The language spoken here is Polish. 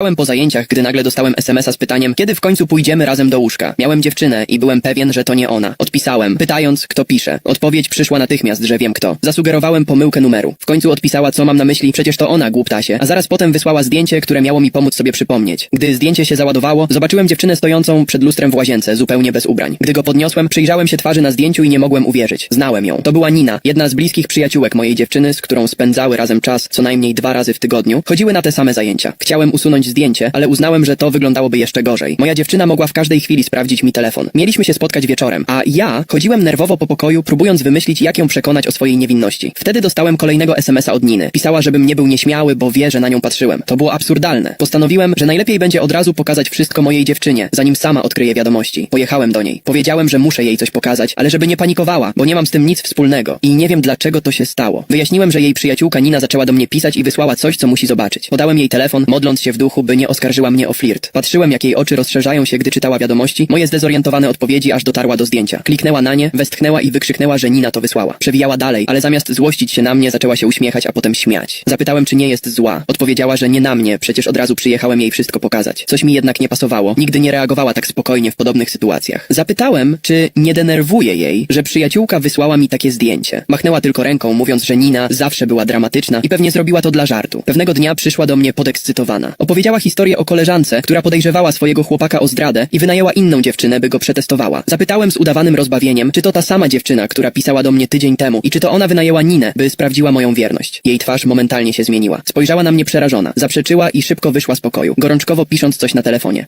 Byłem po zajęciach, gdy nagle dostałem SMS-a z pytaniem, kiedy w końcu pójdziemy razem do łóżka. Miałem dziewczynę i byłem pewien, że to nie ona. Odpisałem, pytając, kto pisze. Odpowiedź przyszła natychmiast, że wiem kto. Zasugerowałem pomyłkę numeru. W końcu odpisała, co mam na myśli, przecież to ona, głuptasie. A zaraz potem wysłała zdjęcie, które miało mi pomóc sobie przypomnieć. Gdy zdjęcie się załadowało, zobaczyłem dziewczynę stojącą przed lustrem w łazience, zupełnie bez ubrań. Gdy go podniosłem, przyjrzałem się twarzy na zdjęciu i nie mogłem uwierzyć. Znałem ją. To była Nina, jedna z bliskich przyjaciółek mojej dziewczyny, z którą spędzały razem czas co najmniej dwa razy w tygodniu. Chodziły na te same zajęcia. Chciałem usunąć zdjęcie, ale uznałem, że to wyglądałoby jeszcze gorzej. Moja dziewczyna mogła w każdej chwili sprawdzić mi telefon. Mieliśmy się spotkać wieczorem, a ja chodziłem nerwowo po pokoju, próbując wymyślić, jak ją przekonać o swojej niewinności. Wtedy dostałem kolejnego SMS-a od Niny. Pisała, żebym nie był nieśmiały, bo wie, że na nią patrzyłem. To było absurdalne. Postanowiłem, że najlepiej będzie od razu pokazać wszystko mojej dziewczynie, zanim sama odkryje wiadomości. Pojechałem do niej. Powiedziałem, że muszę jej coś pokazać, ale żeby nie panikowała, bo nie mam z tym nic wspólnego. I nie wiem, dlaczego to się stało. Wyjaśniłem, że jej przyjaciółka Nina zaczęła do mnie pisać i wysłała coś, co musi zobaczyć. Podałem jej telefon, modląc się w duchu, by nie oskarżyła mnie o flirt. Patrzyłem, jak jej oczy rozszerzają się, gdy czytała wiadomości, moje zdezorientowane odpowiedzi, aż dotarła do zdjęcia. Kliknęła na nie, westchnęła i wykrzyknęła, że Nina to wysłała. Przewijała dalej, ale zamiast złościć się na mnie, zaczęła się uśmiechać, a potem śmiać. Zapytałem, czy nie jest zła. Odpowiedziała, że nie na mnie, przecież od razu przyjechałem jej wszystko pokazać. Coś mi jednak nie pasowało. Nigdy nie reagowała tak spokojnie w podobnych sytuacjach. Zapytałem, czy nie denerwuje jej, że przyjaciółka wysłała mi takie zdjęcie. Machnęła tylko ręką, mówiąc, że Nina zawsze była dramatyczna i pewnie zrobiła to dla żartu. Pewnego dnia przyszła do mnie podekscytowana. Opowiedziała historię o koleżance, która podejrzewała swojego chłopaka o zdradę i wynajęła inną dziewczynę, by go przetestowała. Zapytałem z udawanym rozbawieniem, czy to ta sama dziewczyna, która pisała do mnie tydzień temu i czy to ona wynajęła Ninę, by sprawdziła moją wierność. Jej twarz momentalnie się zmieniła. Spojrzała na mnie przerażona, zaprzeczyła i szybko wyszła z pokoju, gorączkowo pisząc coś na telefonie.